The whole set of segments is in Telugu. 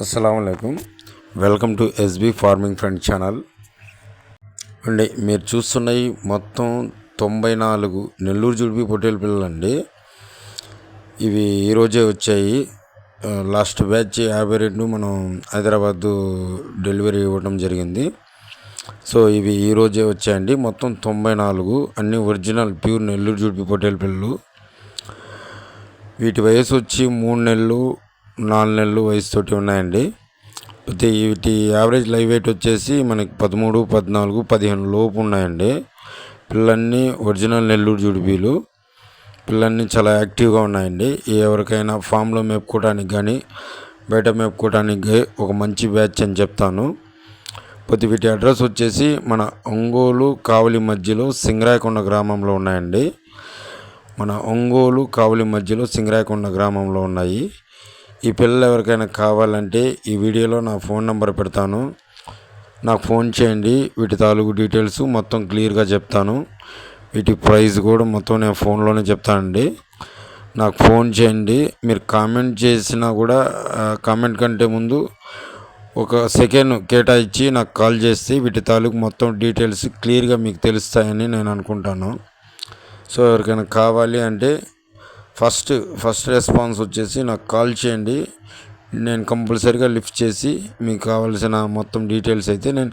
అస్సలం welcome to SB farming friend channel అండి మీరు చూస్తున్నవి మొత్తం తొంభై నాలుగు నెల్లూరు జుడిపి పొట్టేలు పిల్లలండి. ఇవి ఈరోజే వచ్చాయి. లాస్ట్ బ్యాచ్ యాభై రెండు మనం హైదరాబాద్ డెలివరీ ఇవ్వడం జరిగింది. సో ఇవి ఈరోజే వచ్చాయండి. మొత్తం తొంభై నాలుగు అన్ని ఒరిజినల్ ప్యూర్ నెల్లూరు జుడిపి పొట్టేలు పిల్లలు. వీటి వయసు వచ్చి మూడు నెలలు నాలుగు నెలలు వయసుతోటి ఉన్నాయండి. అయితే వీటి యావరేజ్ లైవ్ వెయిట్ వచ్చేసి మనకి పదమూడు పద్నాలుగు పదిహేను లోపు ఉన్నాయండి. పిల్లన్నీ ఒరిజినల్ నెల్లూరు జుడిపీలు పిల్లల్ని చాలా యాక్టివ్గా ఉన్నాయండి. ఎవరికైనా ఫామ్లో మేపుకోవడానికి కానీ బయట మేపుకోవడానికి ఒక మంచి బ్యాచ్ అని చెప్తాను. పోతే వీటి అడ్రస్ వచ్చేసి మన ఒంగోలు కావలి మధ్యలో సింగరాయకొండ గ్రామంలో ఉన్నాయండి. మన ఒంగోలు కావలి మధ్యలో సింగరాయకొండ గ్రామంలో ఉన్నాయి. ఈ పిల్లలు ఎవరికైనా కావాలంటే ఈ వీడియోలో నా ఫోన్ నెంబర్ పెడతాను. నాకు ఫోన్ చేయండి. వీటి తాలూకు డీటెయిల్స్ మొత్తం క్లియర్గా చెప్తాను. వీటి ప్రైస్ కూడా మొత్తం నేను ఫోన్లోనే చెప్తానండి. నాకు ఫోన్ చేయండి. మీరు కామెంట్ చేసినా కూడా కామెంట్ కంటే ముందు ఒక సెకండ్ కేటాయించి నాకు కాల్ చేస్తే వీటి తాలూకు మొత్తం డీటెయిల్స్ క్లియర్గా మీకు తెలుస్తాయని నేను అనుకుంటాను. సో ఎవరికైనా కావాలి అంటే ఫస్ట్ ఫస్ట్ రెస్పాన్స్ వచ్చేసి నాకు కాల్ చేయండి. నేను కంపల్సరీగా లిఫ్ట్ చేసి మీకు కావాల్సిన మొత్తం డీటెయిల్స్ అయితే నేను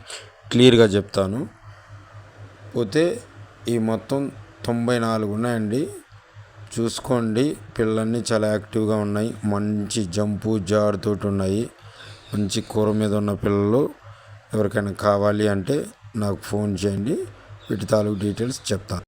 క్లియర్గా చెప్తాను. పోతే ఈ మొత్తం తొంభై నాలుగు ఉన్నాయండి. చూసుకోండి పిల్లలన్నీ చాలా యాక్టివ్గా ఉన్నాయి. మంచి జంపు జారుతోటి ఉన్నాయి. మంచి కూర మీద ఉన్న పిల్లలు ఎవరికైనా కావాలి అంటే నాకు ఫోన్ చేయండి. వీటి తాలూకు డీటెయిల్స్ చెప్తాను.